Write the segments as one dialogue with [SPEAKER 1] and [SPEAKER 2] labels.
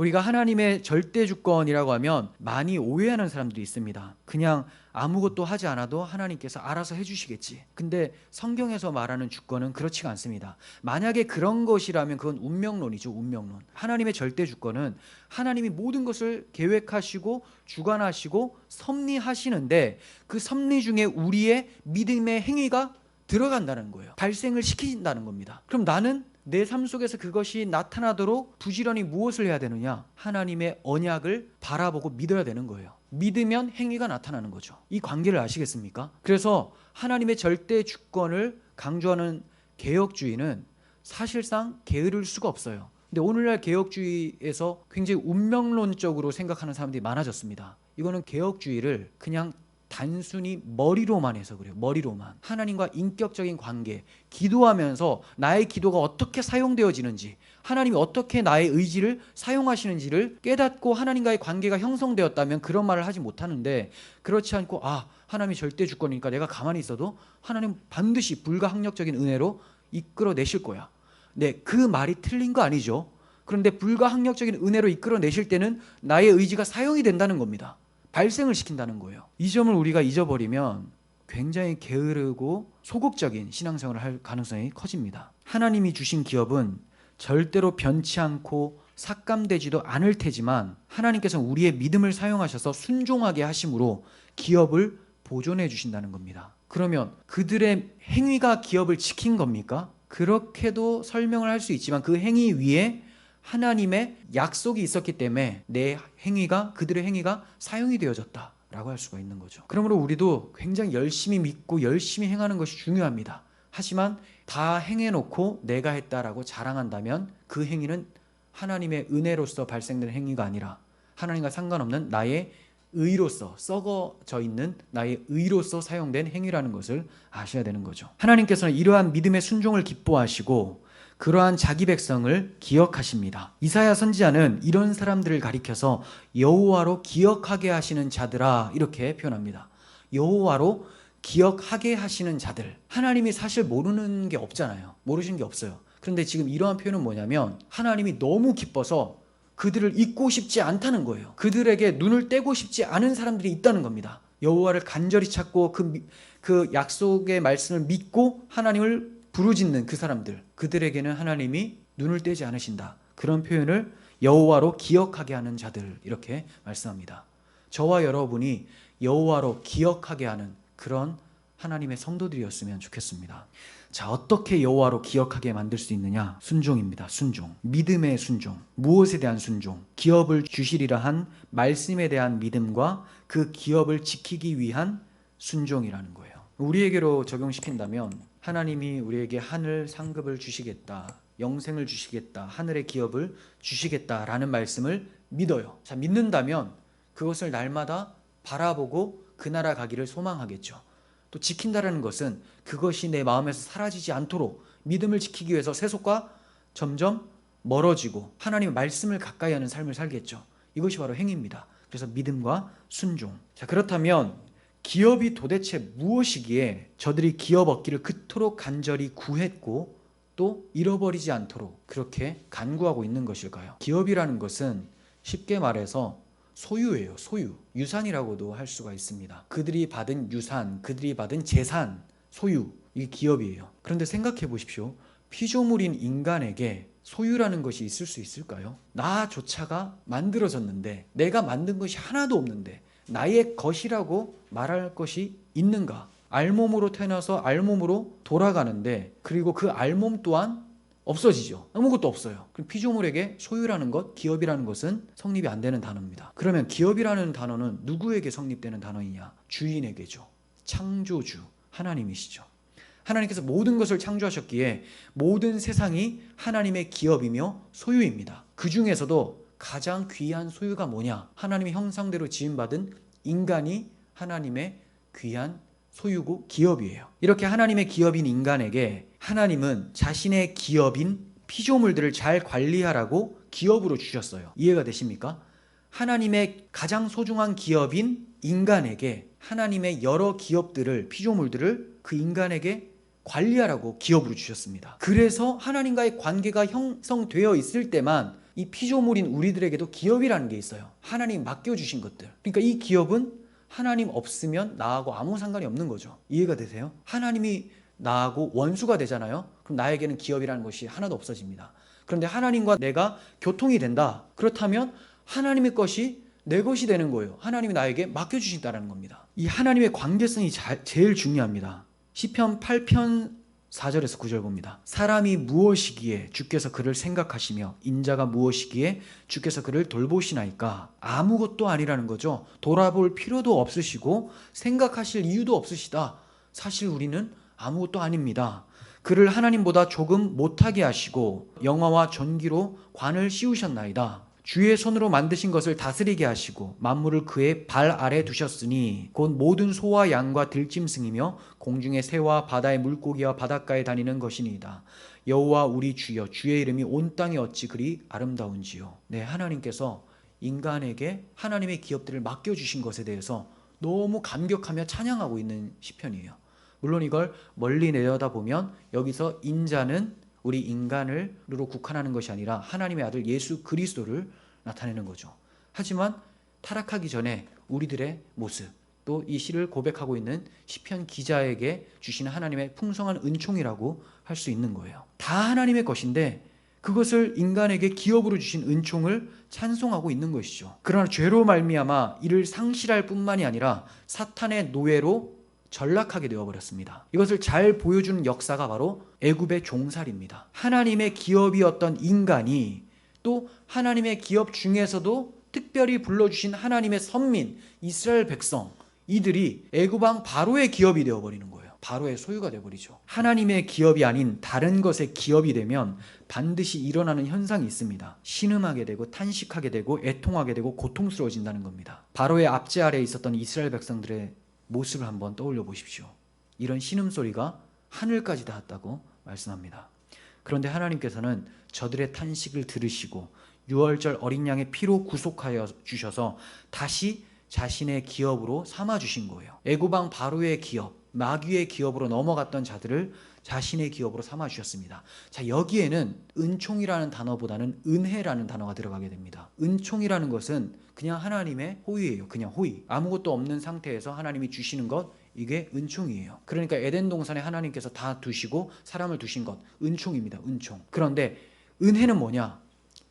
[SPEAKER 1] 우리가 하나님의 절대 주권이라고 하면 많이 오해하는 사람들이 있습니다. 그냥 아무것도 하지 않아도 하나님께서 알아서 해주시겠지. 근데 성경에서 말하는 주권은 그렇지가 않습니다. 만약에 그런 것이라면 그건 운명론이죠, 운명론. 하나님의 절대 주권은 하나님이 모든 것을 계획하시고 주관하시고 섭리하시는데 그 섭리 중에 우리의 믿음의 행위가 들어간다는 거예요. 발생을 시킨다는 겁니다. 그럼 나는 내 삶 속에서 그것이 나타나도록 부지런히 무엇을 해야 되느냐? 하나님의 언약을 바라보고 믿어야 되는 거예요. 믿으면 행위가 나타나는 거죠. 이 관계를 아시겠습니까? 그래서 하나님의 절대 주권을 강조하는 개혁주의는 사실상 게으를 수가 없어요. 근데 오늘날 개혁주의에서 굉장히 운명론적으로 생각하는 사람들이 많아졌습니다. 이거는 개혁주의를 그냥 단순히 머리로만 해서 그래요. 머리로만. 하나님과 인격적인 관계, 기도하면서 나의 기도가 어떻게 사용되어지는지, 하나님이 어떻게 나의 의지를 사용하시는지를 깨닫고 하나님과의 관계가 형성되었다면 그런 말을 하지 못하는데 그렇지 않고 아, 하나님이 절대 주권이니까 내가 가만히 있어도 하나님 반드시 불가항력적인 은혜로 이끌어 내실 거야. 네, 그 말이 틀린 거 아니죠. 그런데 불가항력적인 은혜로 이끌어 내실 때는 나의 의지가 사용이 된다는 겁니다. 발생을 시킨다는 거예요. 이 점을 우리가 잊어버리면 굉장히 게으르고 소극적인 신앙생활을 할 가능성이 커집니다. 하나님이 주신 기업은 절대로 변치 않고 삭감되지도 않을 테지만 하나님께서 우리의 믿음을 사용하셔서 순종하게 하심으로 기업을 보존해 주신다는 겁니다. 그러면 그들의 행위가 기업을 지킨 겁니까? 그렇게도 설명을 할 수 있지만 그 행위 위에 하나님의 약속이 있었기 때문에 내 행위가 그들의 행위가 사용이 되어졌다. 라고 할 수가 있는 거죠. 그러므로 우리도 굉장히 열심히 믿고 열심히 행하는 것이 중요합니다. 하지만 다 행해놓고 내가 했다라고 자랑한다면 그 행위는 하나님의 은혜로서 발생된 행위가 아니라 하나님과 상관없는 나의 의로서 썩어져 있는 나의 의로서 사용된 행위라는 것을 아셔야 되는 거죠. 하나님께서는 이러한 믿음의 순종을 기뻐하시고 그러한 자기 백성을 기억하십니다. 이사야 선지자는 이런 사람들을 가리켜서 여호와로 기억하게 하시는 자들아 이렇게 표현합니다. 여호와로 기억하게 하시는 자들. 하나님이 사실 모르는 게 없잖아요. 모르시는 게 없어요. 그런데 지금 이러한 표현은 뭐냐면 하나님이 너무 기뻐서 그들을 잊고 싶지 않다는 거예요. 그들에게 눈을 떼고 싶지 않은 사람들이 있다는 겁니다. 여호와를 간절히 찾고 그, 그 약속의 말씀을 믿고 하나님을 부르짖는 그 사람들 그들에게는 하나님이 눈을 떼지 않으신다. 그런 표현을 여호와로 기억하게 하는 자들 이렇게 말씀합니다. 저와 여러분이 여호와로 기억하게 하는 그런 하나님의 성도들이었으면 좋겠습니다. 자, 어떻게 여호와로 기억하게 만들 수 있느냐? 순종입니다. 순종. 믿음의 순종. 무엇에 대한 순종? 기업을 주시리라 한 말씀에 대한 믿음과 그 기업을 지키기 위한 순종이라는 거예요. 우리에게로 적용시킨다면 하나님이 우리에게 하늘 상급을 주시겠다. 영생을 주시겠다. 하늘의 기업을 주시겠다라는 말씀을 믿어요. 자, 믿는다면 그것을 날마다 바라보고 그 나라 가기를 소망하겠죠. 또 지킨다라는 것은 그것이 내 마음에서 사라지지 않도록 믿음을 지키기 위해서 세속과 점점 멀어지고 하나님의 말씀을 가까이 하는 삶을 살겠죠. 이것이 바로 행위입니다. 그래서 믿음과 순종. 자, 그렇다면 기업이 도대체 무엇이기에 저들이 기업 얻기를 그토록 간절히 구했고 또 잃어버리지 않도록 그렇게 간구하고 있는 것일까요? 기업이라는 것은 쉽게 말해서 소유예요, 소유. 유산이라고도 할 수가 있습니다. 그들이 받은 유산, 그들이 받은 재산, 소유, 이게 기업이에요. 그런데 생각해 보십시오. 피조물인 인간에게 소유라는 것이 있을 수 있을까요? 나조차가 만들어졌는데, 내가 만든 것이 하나도 없는데, 나의 것이라고 말할 것이 있는가? 알몸으로 태어나서 알몸으로 돌아가는데, 그리고 그 알몸 또한 없어지죠. 아무것도 없어요. 그럼 피조물에게 소유라는 것, 기업이라는 것은 성립이 안 되는 단어입니다. 그러면 기업이라는 단어는 누구에게 성립되는 단어이냐? 주인에게죠. 창조주, 하나님이시죠. 하나님께서 모든 것을 창조하셨기에 모든 세상이 하나님의 기업이며 소유입니다. 그 중에서도 가장 귀한 소유가 뭐냐? 하나님의 형상대로 지음받은 인간이 하나님의 귀한 소유고 기업이에요. 이렇게 하나님의 기업인 인간에게 하나님은 자신의 기업인 피조물들을 잘 관리하라고 기업으로 주셨어요. 이해가 되십니까? 하나님의 가장 소중한 기업인 인간에게 하나님의 여러 기업들을 피조물들을 그 인간에게 관리하라고 기업으로 주셨습니다. 그래서 하나님과의 관계가 형성되어 있을 때만 이 피조물인 우리들에게도 기업이라는 게 있어요. 하나님 맡겨주신 것들. 그러니까 이 기업은 하나님 없으면 나하고 아무 상관이 없는 거죠. 이해가 되세요? 하나님이 나하고 원수가 되잖아요. 그럼 나에게는 기업이라는 것이 하나도 없어집니다. 그런데 하나님과 내가 교통이 된다. 그렇다면 하나님의 것이 내 것이 되는 거예요. 하나님이 나에게 맡겨주신다는 겁니다. 이 하나님의 관계성이 자- 제일 중요합니다. 시편 8편 4절에서 9절 봅니다. 사람이 무엇이기에 주께서 그를 생각하시며 인자가 무엇이기에 주께서 그를 돌보시나이까 아무것도 아니라는 거죠. 돌아볼 필요도 없으시고 생각하실 이유도 없으시다. 사실 우리는 아무것도 아닙니다. 그를 하나님보다 조금 못하게 하시고 영화와 전기로 관을 씌우셨나이다. 주의 손으로 만드신 것을 다스리게 하시고 만물을 그의 발 아래 두셨으니 곧 모든 소와 양과 들짐승이며 공중의 새와 바다의 물고기와 바닷가에 다니는 것이니이다. 여호와 우리 주여 주의 이름이 온 땅에 어찌 그리 아름다운지요. 네, 하나님께서 인간에게 하나님의 기업들을 맡겨 주신 것에 대해서 너무 감격하며 찬양하고 있는 시편이에요. 물론 이걸 멀리 내려다 보면 여기서 인자는 우리 인간을로 국한하는 것이 아니라 하나님의 아들 예수 그리스도를 나타내는 거죠. 하지만 타락하기 전에 우리들의 모습 또 이 시를 고백하고 있는 시편 기자에게 주시는 하나님의 풍성한 은총이라고 할 수 있는 거예요. 다 하나님의 것인데 그것을 인간에게 기업으로 주신 은총을 찬송하고 있는 것이죠. 그러나 죄로 말미암아 이를 상실할 뿐만이 아니라 사탄의 노예로 전락하게 되어 버렸습니다. 이것을 잘 보여주는 역사가 바로 애굽의 종살입니다. 하나님의 기업이었던 인간이 또 하나님의 기업 중에서도 특별히 불러주신 하나님의 선민 이스라엘 백성 이들이 애굽 왕 바로의 기업이 되어 버리는 거예요. 바로의 소유가 되어 버리죠. 하나님의 기업이 아닌 다른 것의 기업이 되면 반드시 일어나는 현상이 있습니다. 신음하게 되고 탄식하게 되고 애통하게 되고 고통스러워진다는 겁니다. 바로의 압제 아래에 있었던 이스라엘 백성들의 모습을 한번 떠올려 보십시오. 이런 신음 소리가 하늘까지 닿았다고 말씀합니다. 그런데 하나님께서는 저들의 탄식을 들으시고 유월절 어린 양의 피로 구속하여 주셔서 다시 자신의 기업으로 삼아 주신 거예요. 애고방 바로의 기업, 마귀의 기업으로 넘어갔던 자들을 자신의 기업으로 삼아 주셨습니다. 자, 여기에는 은총이라는 단어보다는 은혜라는 단어가 들어가게 됩니다. 은총이라는 것은 그냥 하나님의 호의예요. 그냥 호의. 아무것도 없는 상태에서 하나님이 주시는 것 이게 은총이에요. 그러니까 에덴 동산에 하나님께서 다 두시고 사람을 두신 것 은총입니다. 은총. 그런데 은혜는 뭐냐?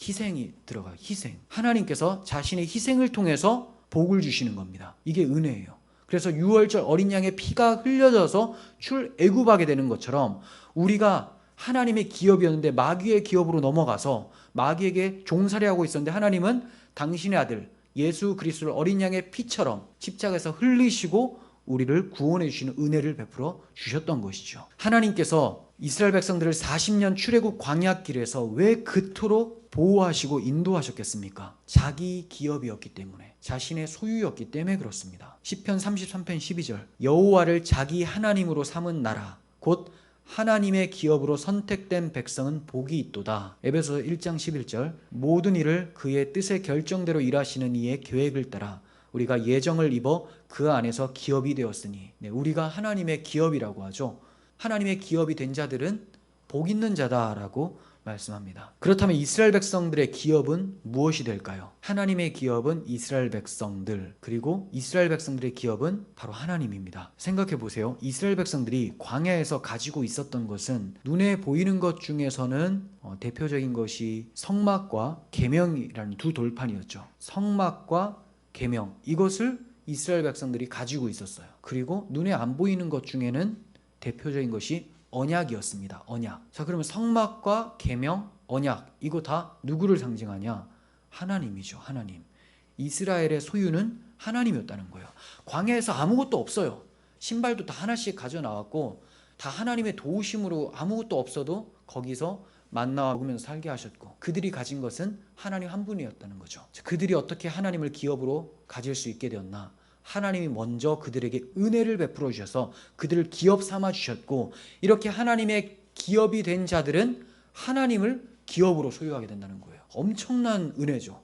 [SPEAKER 1] 희생이 들어가요. 희생. 하나님께서 자신의 희생을 통해서 복을 주시는 겁니다. 이게 은혜예요. 그래서 유월절 어린 양의 피가 흘려져서 출애굽하게 되는 것처럼 우리가 하나님의 기업이었는데 마귀의 기업으로 넘어가서 마귀에게 종살이하고 있었는데 하나님은 당신의 아들 예수 그리스도를 어린 양의 피처럼 십자가에서 흘리시고 우리를 구원해 주시는 은혜를 베풀어 주셨던 것이죠. 하나님께서 이스라엘 백성들을 40년 출애굽 광야길에서 왜 그토록 보호하시고 인도하셨겠습니까? 자기 기업이었기 때문에 자신의 소유였기 때문에 그렇습니다. 시편 33편 12절 여호와를 자기 하나님으로 삼은 나라 곧 하나님의 기업으로 선택된 백성은 복이 있도다. 에베소 1장 11절 모든 일을 그의 뜻의 결정대로 일하시는 이의 계획을 따라 우리가 예정을 입어 그 안에서 기업이 되었으니 네, 우리가 하나님의 기업이라고 하죠. 하나님의 기업이 된 자들은 복 있는 자다라고 말씀합니다. 그렇다면 이스라엘 백성들의 기업은 무엇이 될까요? 하나님의 기업은 이스라엘 백성들, 그리고 이스라엘 백성들의 기업은 바로 하나님입니다. 생각해 보세요. 이스라엘 백성들이 광야에서 가지고 있었던 것은 눈에 보이는 것 중에서는 어, 대표적인 것이 성막과 계명이라는 두 돌판이었죠. 성막과 계명 이것을 이스라엘 백성들이 가지고 있었어요. 그리고 눈에 안 보이는 것 중에는 대표적인 것이 언약이었습니다. 언약. 자, 그러면 성막과 계명, 언약 이거 다 누구를 상징하냐? 하나님이죠. 하나님. 이스라엘의 소유는 하나님이었다는 거예요. 광야에서 아무것도 없어요. 신발도 다 하나씩 가져 나왔고 다 하나님의 도우심으로 아무것도 없어도 거기서 만나와 먹으면서 살게 하셨고 그들이 가진 것은 하나님 한 분이었다는 거죠. 자, 그들이 어떻게 하나님을 기업으로 가질 수 있게 되었나? 하나님이 먼저 그들에게 은혜를 베풀어 주셔서 그들을 기업 삼아 주셨고 이렇게 하나님의 기업이 된 자들은 하나님을 기업으로 소유하게 된다는 거예요. 엄청난 은혜죠.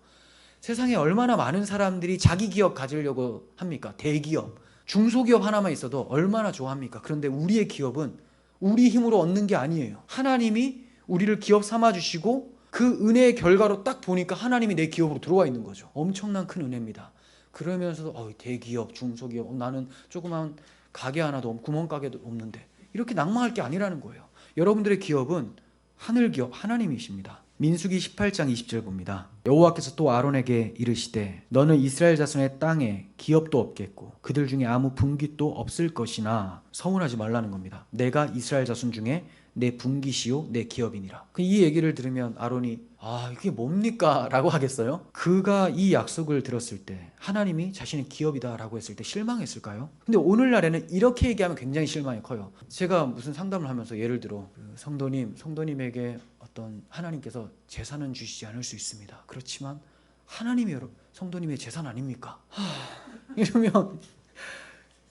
[SPEAKER 1] 세상에 얼마나 많은 사람들이 자기 기업 가지려고 합니까? 대기업, 중소기업 하나만 있어도 얼마나 좋아합니까? 그런데 우리의 기업은 우리 힘으로 얻는 게 아니에요. 하나님이 우리를 기업 삼아 주시고 그 은혜의 결과로 딱 보니까 하나님이 내 기업으로 들어와 있는 거죠. 엄청난 큰 은혜입니다. 그러면서도 어, 대기업, 중소기업, 어, 나는 조그만 가게 하나도 없, 구멍가게도 없는데 이렇게 낭망할 게 아니라는 거예요. 여러분들의 기업은 하늘 기업 하나님이십니다. 민수기 18장 20절 봅니다. 여호와께서 또 아론에게 이르시되 너는 이스라엘 자손의 땅에 기업도 없겠고 그들 중에 아무 분깃도 없을 것이나 서운하지 말라는 겁니다. 내가 이스라엘 자손 중에 내 분깃이요 내 기업이니라. 그이 얘기를 들으면 아론이 아 이게 뭡니까?라고 하겠어요? 그가 이 약속을 들었을 때 하나님이 자신의 기업이다 라고 했을 때 실망했을까요? 근데 오늘날에는 이렇게 얘기하면 굉장히 실망이 커요. 제가 무슨 상담을 하면서 예를 들어 그 성도님, 성도님에게 어떤 하나님께서 재산은 주시지 않을 수 있습니다. 그렇지만 하나님이 여러 성도님의 재산 아닙니까? 하, 이러면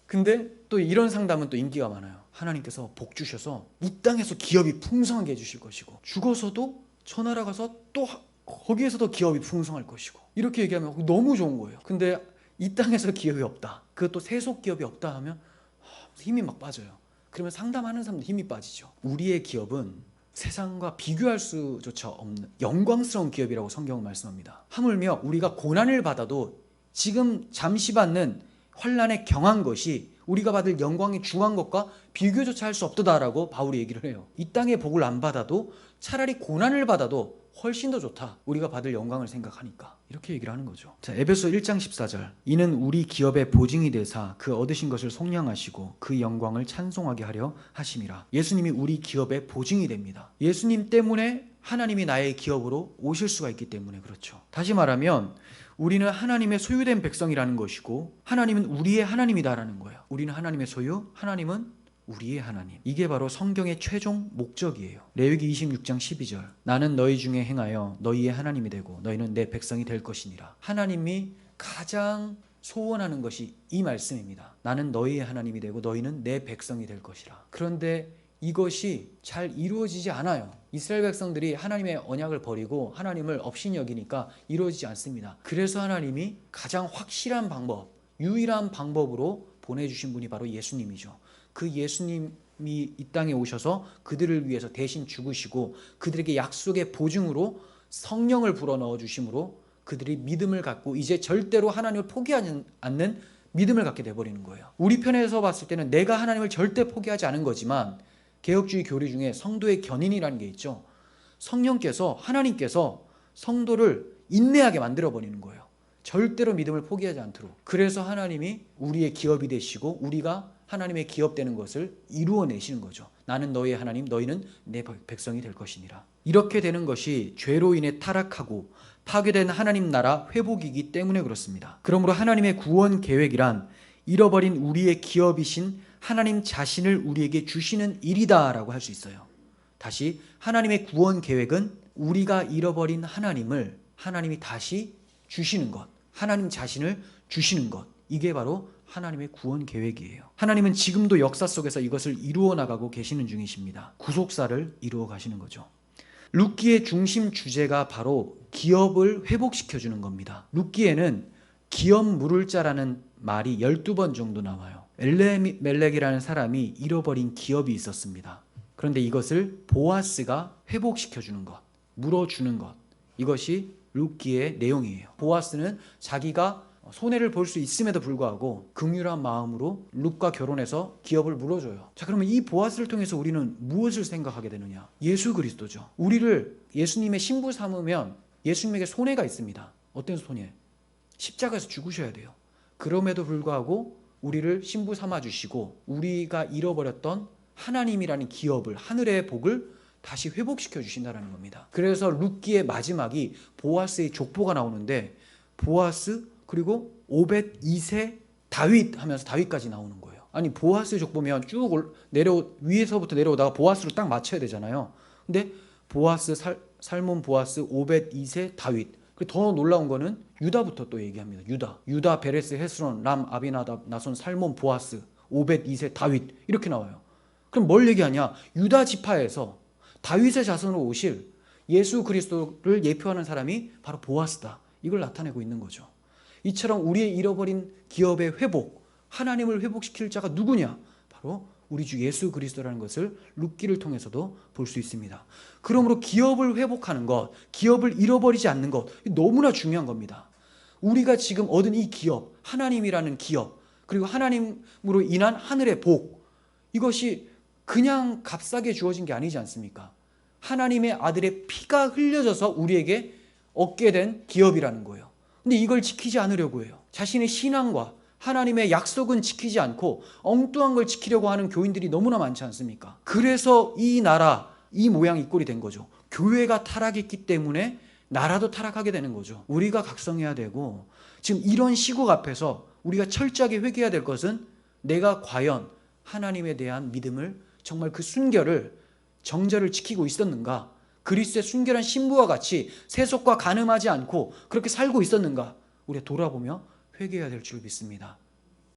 [SPEAKER 1] 근데 또 이런 상담은 또 인기가 많아요. 하나님께서 복 주셔서 이 땅에서 기업이 풍성하게 해주실 것이고 죽어서도 천하라 가서 또 하- 거기에서도 기업이 풍성할 것이고 이렇게 얘기하면 너무 좋은 거예요. 근데 이 땅에서 기업이 없다. 그것도 세속 기업이 없다 하면 하, 힘이 막 빠져요. 그러면 상담하는 사람도 힘이 빠지죠. 우리의 기업은 세상과 비교할 수조차 없는 영광스러운 기업이라고 성경은 말씀합니다. 하물며 우리가 고난을 받아도 지금 잠시 받는 환란에 경한 것이 우리가 받을 영광에 중한 것과 비교조차 할 수 없다라고 바울이 얘기를 해요. 이 땅의 복을 안 받아도 차라리 고난을 받아도 훨씬 더 좋다. 우리가 받을 영광을 생각하니까. 이렇게 얘기를 하는 거죠. 자, 에베소 1장 14절. 이는 우리 기업의 보증이 되사 그 얻으신 것을 속량하시고 그 영광을 찬송하게 하려 하심이라. 예수님이 우리 기업의 보증이 됩니다. 예수님 때문에 하나님이 나의 기업으로 오실 수가 있기 때문에 그렇죠. 다시 말하면 우리는 하나님의 소유된 백성이라는 것이고 하나님은 우리의 하나님이다라는 거예요. 우리는 하나님의 소유, 하나님은 우리의 하나님. 이게 바로 성경의 최종 목적이에요. 레위기 26장 12절. 나는 너희 중에 행하여 너희의 하나님이 되고 너희는 내 백성이 될 것이니라. 하나님이 가장 소원하는 것이 이 말씀입니다. 나는 너희의 하나님이 되고 너희는 내 백성이 될 것이라. 그런데 이것이 잘 이루어지지 않아요. 이스라엘 백성들이 하나님의 언약을 버리고 하나님을 업신 여기니까 이루어지지 않습니다. 그래서 하나님이 가장 확실한 방법, 유일한 방법으로 보내주신 분이 바로 예수님이죠. 그 예수님이 이 땅에 오셔서 그들을 위해서 대신 죽으시고 그들에게 약속의 보증으로 성령을 불어 넣어 주심으로 그들이 믿음을 갖고 이제 절대로 하나님을 포기하지 않는 믿음을 갖게 돼 버리는 거예요. 우리 편에서 봤을 때는 내가 하나님을 절대 포기하지 않은 거지만 개혁주의 교리 중에 성도의 견인이라는 게 있죠. 성령께서 하나님께서 성도를 인내하게 만들어 버리는 거예요. 절대로 믿음을 포기하지 않도록. 그래서 하나님이 우리의 기업이 되시고 우리가 하나님의 기업 되는 것을 이루어 내시는 거죠. 나는 너희의 하나님, 너희는 내 백성이 될 것이니라. 이렇게 되는 것이 죄로 인해 타락하고 파괴된 하나님 나라 회복이기 때문에 그렇습니다. 그러므로 하나님의 구원 계획이란 잃어버린 우리의 기업이신 하나님 자신을 우리에게 주시는 일이다라고 할 수 있어요. 다시 하나님의 구원 계획은 우리가 잃어버린 하나님을 하나님이 다시 주시는 것, 하나님 자신을 주시는 것. 이게 바로 하나님의 구원 계획이에요. 하나님은 지금도 역사 속에서 이것을 이루어 나가고 계시는 중이십니다. 구속사를 이루어 가시는 거죠. 룻기의 중심 주제가 바로 기업을 회복시켜 주는 겁니다. 룻기에는 기업 물을 자라는 말이 12번 정도 나와요. 엘레멜렉이라는 사람이 잃어버린 기업이 있었습니다. 그런데 이것을 보아스가 회복시켜 주는 것, 물어 주는 것. 이것이 룻기의 내용이에요. 보아스는 자기가 손해를 볼 수 있음에도 불구하고 긍휼한 마음으로 룻과 결혼해서 기업을 물어줘요. 자, 그러면 이 보아스를 통해서 우리는 무엇을 생각하게 되느냐? 예수 그리스도죠. 우리를 예수님의 신부 삼으면 예수님에게 손해가 있습니다. 어떤 손해? 십자가에서 죽으셔야 돼요. 그럼에도 불구하고 우리를 신부 삼아 주시고 우리가 잃어버렸던 하나님이라는 기업을 하늘의 복을 다시 회복시켜 주신다는 겁니다. 그래서 룻기의 마지막이 보아스의 족보가 나오는데 보아스 그리고 오벳 2세 다윗 하면서 다윗까지 나오는 거예요. 아니 보아스의 족보면 쭉 내려 위에서부터 내려오다가 보아스로 딱 맞춰야 되잖아요. 근데 보아스 살, 살몬 보아스 오벳 2세 다윗. 그리고 더 놀라운 거는 유다부터 또 얘기합니다. 유다. 유다 베레스 헤스론 람 아비나답 나손 살몬 보아스 오벳 2세 다윗 이렇게 나와요. 그럼 뭘 얘기하냐? 유다 지파에서 다윗의 자손으로 오실 예수 그리스도를 예표하는 사람이 바로 보아스다. 이걸 나타내고 있는 거죠. 이처럼 우리의 잃어버린 기업의 회복, 하나님을 회복시킬 자가 누구냐? 바로 우리 주 예수 그리스도라는 것을 룻기를 통해서도 볼 수 있습니다. 그러므로 기업을 회복하는 것, 기업을 잃어버리지 않는 것 너무나 중요한 겁니다. 우리가 지금 얻은 이 기업, 하나님이라는 기업, 그리고 하나님으로 인한 하늘의 복, 이것이 그냥 값싸게 주어진 게 아니지 않습니까? 하나님의 아들의 피가 흘려져서 우리에게 얻게 된 기업이라는 거예요. 근데 이걸 지키지 않으려고 해요. 자신의 신앙과 하나님의 약속은 지키지 않고 엉뚱한 걸 지키려고 하는 교인들이 너무나 많지 않습니까? 그래서 이 나라, 이 모양 이 꼴이 된 거죠. 교회가 타락했기 때문에 나라도 타락하게 되는 거죠. 우리가 각성해야 되고 지금 이런 시국 앞에서 우리가 철저하게 회개해야 될 것은 내가 과연 하나님에 대한 믿음을 정말 그 순결을 정절을 지키고 있었는가? 그리스도의 순결한 신부와 같이 세속과 간음하지 않고 그렇게 살고 있었는가? 우리가 돌아보며 회개해야 될 줄 믿습니다.